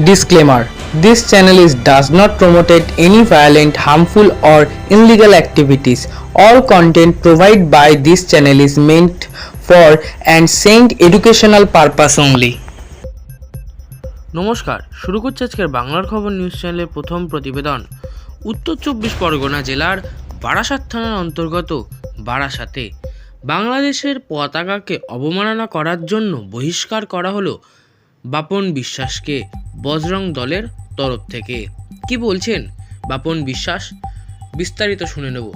Disclaimer This channel is does not promote any violent, harmful, or illegal activities. All content provided by this channel is meant for and sent educational purpose only. নমস্কার শুরু করছে আজকের বাংলার খবর news চ্যানেলের প্রথম প্রতিবেদন উত্তর চব্বিশ পরগনা জেলার বারাসাত থানার অন্তর্গত বারাসাতে বাংলাদেশের পতাকাকে অবমাননা করার জন্য বহিষ্কার করা হলো বাপন বিশ্বাসকে বজরং দলের তরফ থেকে। কি বলছেন বাপন বিশ্বাস? বিস্তারিত শুনে নেব।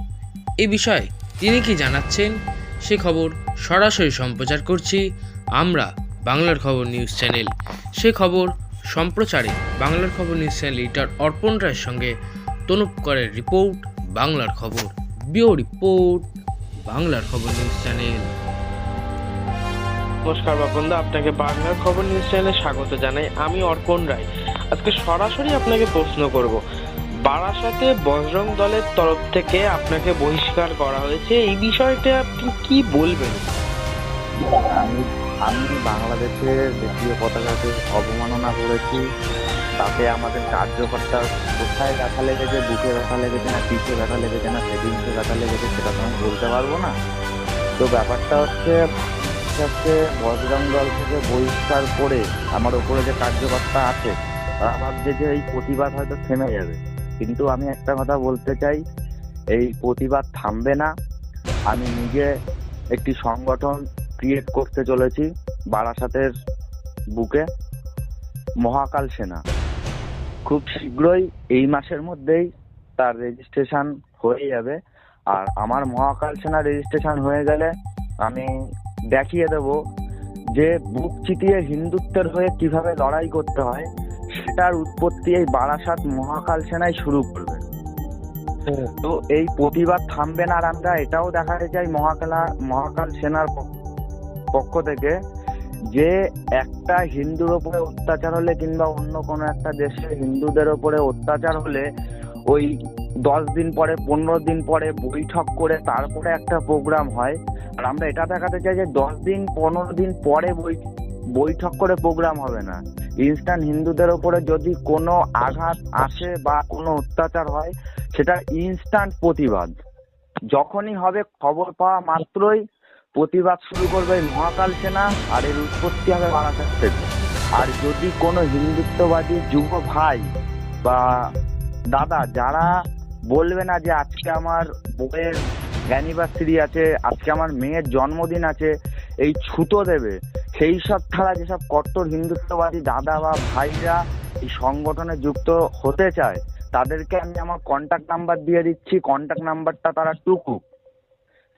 এ বিষয়ে তিনি কি জানাচ্ছেন সে খবর সরাসরি সম্প্রচার করছি আমরা বাংলার খবর নিউজ চ্যানেল। সে খবর সম্প্রচারে বাংলার খবর নিউজ চ্যানেল এডিটর অর্পণ রায়ের সঙ্গে তনুপ করের রিপোর্ট, বাংলার খবর। বিও রিপোর্ট, বাংলার খবর নিউজ চ্যানেল। নমস্কার বাপনদা আপনাকে বাংলার খবর নিউজ চ্যানেলে স্বাগত জানাই। আমি অর্পণ রায়। আজকে সরাসরি আপনাকে প্রশ্ন করব। বারাসাতে বজরং দলের তরফ থেকে আপনাকে বহিষ্কার করা হয়েছে। এই বিষয়টা আপনি কি বলবেন? আমি আমি বাংলাদেশের জাতীয় পতাকাকে অবমাননা করেছি। তাতে আমাদের কার্যকর্তা কোথায় ব্যথা লেগেছে, বুকে ব্যথা লেগেছে না পিঠে ব্যথা লেগেছে না সেটিংসে ব্যথা লেগেছে, সেটা তো আমি বলতে পারব না। তো ব্যাপারটা হচ্ছে হচ্ছে বজরং দল থেকে বহিষ্কার করে আমার ওপরে যে কার্যকর্তা আছে, তারা ভাবছে যে এই প্রতিবাদ হয়তো থেমে যাবে। কিন্তু আমি একটা কথা বলতে চাই, এই প্রতিবাদ থামবে না। আমি নিজে একটি সংগঠন ক্রিয়েট করতে চলেছি, বারাসাতের বুকে, মহাকাল সেনা। খুব শীঘ্রই এই মাসের মধ্যেই তার রেজিস্ট্রেশন হয়ে যাবে। আর আমার মহাকাল সেনা রেজিস্ট্রেশন হয়ে গেলে আমি দেখিয়ে দেব যে বুক চিতিয়ে হিন্দুত্বের হয়ে কীভাবে লড়াই করতে হয় সেটার উৎপত্তি এই বারাসাত মহাকাল সেনাই শুরু করবে। তো এই প্রতিবাদ থামবে না আর আমরা এটাও দেখাতে চাই মহাকালা মহাকাল সেনার পক্ষ- পক্ষ থেকে যে একটা হিন্দুর ওপরে অত্যাচার হলে কিংবা অন্য কোনো একটা দেশে হিন্দুদের ওপরে অত্যাচার হলে ওই দশ দিন পরে, পনেরো দিন পরে বৈঠক করে তারপরে একটা প্রোগ্রাম হয়। আর আমরা এটা দেখাতে চাই যে দশ দিন, পনেরো দিন পরে বৈঠক করে প্রোগ্রাম হবে না। ইনস্ট্যান্ট হিন্দুদের ওপরে যদি কোনো আঘাত আসে বা কোনো অত্যাচার হয়, সেটা ইনস্ট্যান্ট প্রতিবাদ। যখনই হবে খবর পাওয়া মাত্রই প্রতিবাদ শুরু করবে মহাকাল সেনা আর এর উৎপত্তি হবে বারাসাত আর যদি কোনো হিন্দুত্ববাদী যুব ভাই বা দাদা যারা বলবে না যে আজকে আমার বউয়ের অ্যানিভার্সারি আছে, আজকে আমার মেয়ের জন্মদিন আছে, এই ছুতো দেবে। সেই সব ছাড়া যেসব কট্টর হিন্দুত্ববাদী দাদা বা ভাইরা এই সংগঠনে যুক্ত হতে চায়, তাদেরকে আমি আমার কন্ট্যাক্ট নাম্বার দিয়ে দিচ্ছি। কন্ট্যাক্ট নাম্বারটা তারা টুকু।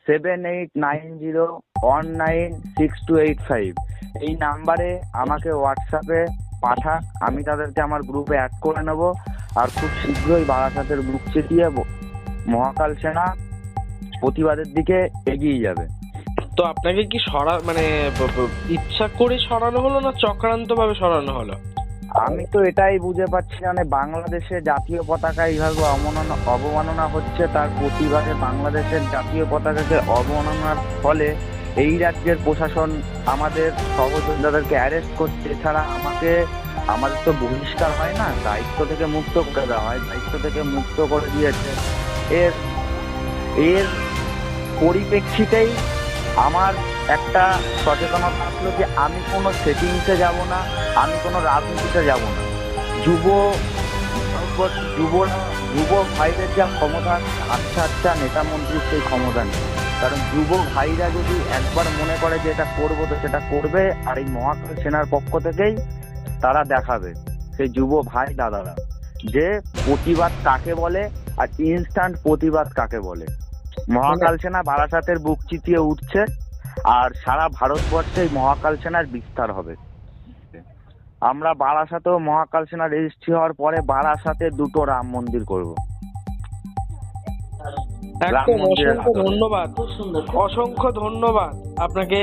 Seven eight nine zero one nine six two eight five এই নাম্বারে আমাকে হোয়াটসঅ্যাপে পাঠাক, আমি তাদেরকে আমার গ্রুপে অ্যাড করে নেব। আর খুব শীঘ্রই বারাসাতের বুক চেটিয়ে মহাকাল সেনা প্রতিবাদের দিকে এগিয়ে যাবে। তো আপনাকে কি সরা মানে ইচ্ছা করে সরানো হলো না চক্রান্ত ভাবে সরানো হলো? আমি তো এটাই বুঝে পাচ্ছি মানে বাংলাদেশের জাতীয় পতাকা এইভাবে অবমাননা অবমাননা হচ্ছে তার প্রতিবাদে বাংলাদেশের জাতীয় পতাকাকে অবমাননার ফলে এই রাজ্যের প্রশাসন আমাদের সহযোদ্ধাদেরকে অ্যারেস্ট করছে। এছাড়া আমাকে আমাদের তো বহিষ্কার হয় না, দায়িত্ব থেকে মুক্ত করে দেওয়া হয়, দায়িত্ব থেকে মুক্ত করে দিয়েছে। এর এর পরিপ্রেক্ষিতেই আমার একটা সচেতনতা আসলো যে আমি কোনো সেটিংসে যাব না, আমি কোনো রাজনীতিতে যাব না। যুব যুবরা যুব ভাইদের যা ক্ষমতা আচ্ছা আচ্ছা নেতা মন্ত্রীর সেই ক্ষমতা নেই। কারণ যুব ভাইরা যদি একবার মনে করে যে এটা করব তো সেটা করবে, আর এই মহাকাল সেনার পক্ষ থেকেই তারা দেখাবে, সেই যুব ভাই দাদারা, যে প্রতিবাদ কাকে বলে আর ইনস্ট্যান্ট প্রতিবাদ কাকে বলে। মহাকাল সেনা বারাসাতের বুক চিতিয়ে উঠছে আর সারা ভারতবর্ষে মহাকাল সেনার বিস্তার হবে। আমরা বারাসাতেও মহাকাল সেনা রেজিস্ট্রি হওয়ার পরে বারাসাতে দুটো রাম মন্দির করব। একদম অসংখ্য ধন্যবাদ। অসংখ্য ধন্যবাদ আপনাকে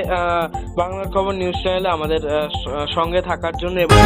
বাংলা খবর নিউজ চ্যানেলে আমাদের সঙ্গে থাকার জন্য। এবং